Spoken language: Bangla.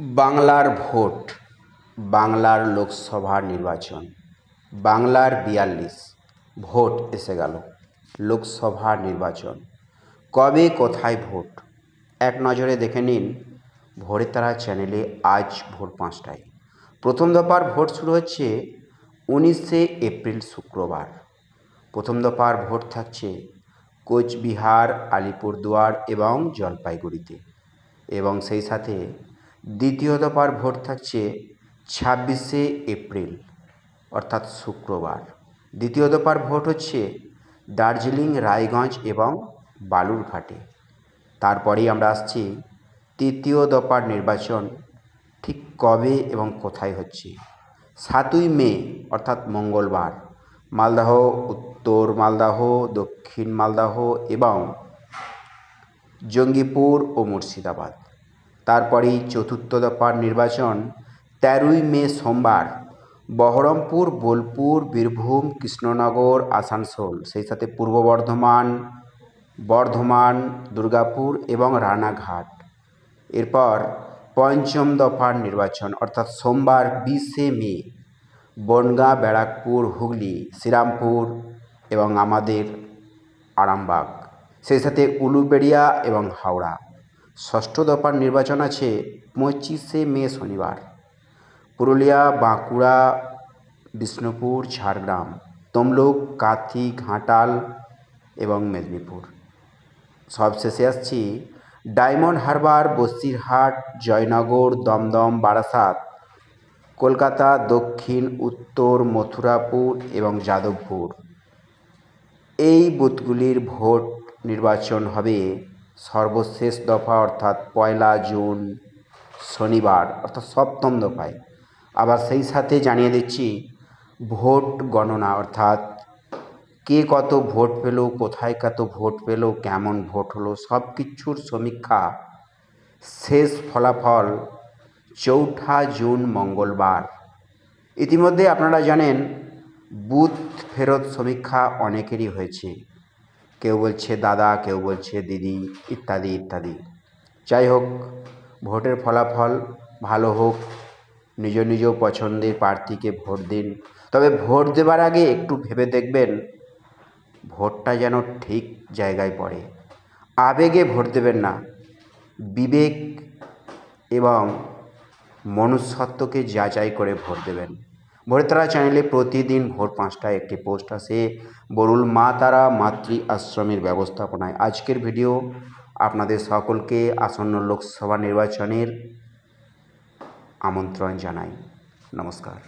বাংলার ভোট, বাংলার লোকসভা নির্বাচন, বাংলার বিয়াল্লিশ, ভোট এসে গেল, লোকসভা নির্বাচন। কবে, কোথায় ভোট? এক নজরে দেখে নিন ভোরের তারা চ্যানেলে আজ ভোর পাঁচটায়। প্রথম দফার ভোট শুরু হচ্ছে উনিশে এপ্রিল শুক্রবার। প্রথম দফার ভোট থাকছে কোচবিহার, আলিপুরদুয়ার এবং জলপাইগুড়িতে। এবং সেই সাথে দ্বিতীয় দফার ভোট থাকছে ছাব্বিশে এপ্রিল, অর্থাৎ শুক্রবার। দ্বিতীয় দফার ভোট হচ্ছে দার্জিলিং, রায়গঞ্জ এবং বালুরঘাটে। তারপরেই আমরা আসছি তৃতীয় দফার নির্বাচন, ঠিক কবে এবং কোথায় হচ্ছে? সাতই মে, অর্থাৎ মঙ্গলবার, মালদাহ, উত্তর মালদাহ, দক্ষিণ মালদাহ এবং জঙ্গিপুর ও মুর্শিদাবাদ। তারপরেই চতুর্থ দফার নির্বাচন তেরোই মে সোমবার বহরমপুর, বোলপুর, বীরভূম, কৃষ্ণনগর, আসানসোল, সেই সাথে পূর্ব বর্ধমান বর্ধমান, দুর্গাপুর এবং রানাঘাট। এরপর পঞ্চম দফার নির্বাচন, অর্থাৎ সোমবার বিশে মে, বনগাঁ, ব্যারাকপুর, হুগলি, শ্রীরামপুর এবং আমাদের আরামবাগ। সেই সাথে উলুবেড়িয়া এবং হাওড়া। ষষ্ঠ দফার নির্বাচন আছে, পঁচিশে মে শনিবার। পুরুলিয়া, বাঁকুড়া, বিষ্ণুপুর, ঝাড়গ্রাম, তমলুক, কাথি, ঘাটাল এবং মেদিনীপুর। সবশেষে আসছি ডায়মন্ড হারবার, বসিরহাট, জয়নগর, দমদম, বারাসাত, কলকাতা, দক্ষিণ, উত্তর, মথুরাপুর এবং যাদবপুর। এই বুথগুলির ভোট নির্বাচন হবে সর্বশেষ দফা অর্থাৎ পয়লা জুন শনিবার, অর্থাৎ সপ্তম দফায়। আবার সেই সাথে জানিয়ে দিচ্ছি, ভোট গণনা, অর্থাৎ কে কত ভোট পেল, কোথায় কত ভোট পেল, কেমন ভোট হলো সব কিছুর সমীক্ষা শেষ ফলাফল চৌঠা জুন মঙ্গলবার। ইতিমধ্যে আপনারা জানেন, বুথ ফেরত সমীক্ষা অনেকেরই হয়েছে। কেউ বলছে দাদা, কেউ বলছে দিদি, ইত্যাদি ইত্যাদি। যাই হোক, ভোটের ফলাফল ভালো হোক, নিজ নিজ পছন্দের প্রার্থীকে ভোট দিন। তবে ভোট দেবার আগে একটু ভেবে দেখবেন, ভোটটা যেন ঠিক জায়গায় পড়ে। আবেগে ভোট দেবেন না। বিবেক এবং মনুষ্যত্বকে যাচাই করে ভোট দেবেন। ভোরের তারা চ্যানেলে প্রতিদিন ভোর পাঁচটায় একটি পোস্ট আসে। বরুল মা তারা মাতৃ আশ্রমের ব্যবস্থাপনায়। আজকের ভিডিও আপনাদের সকলকে আসন্ন লোকসভা নির্বাচনের আমন্ত্রণ জানাই। নমস্কার।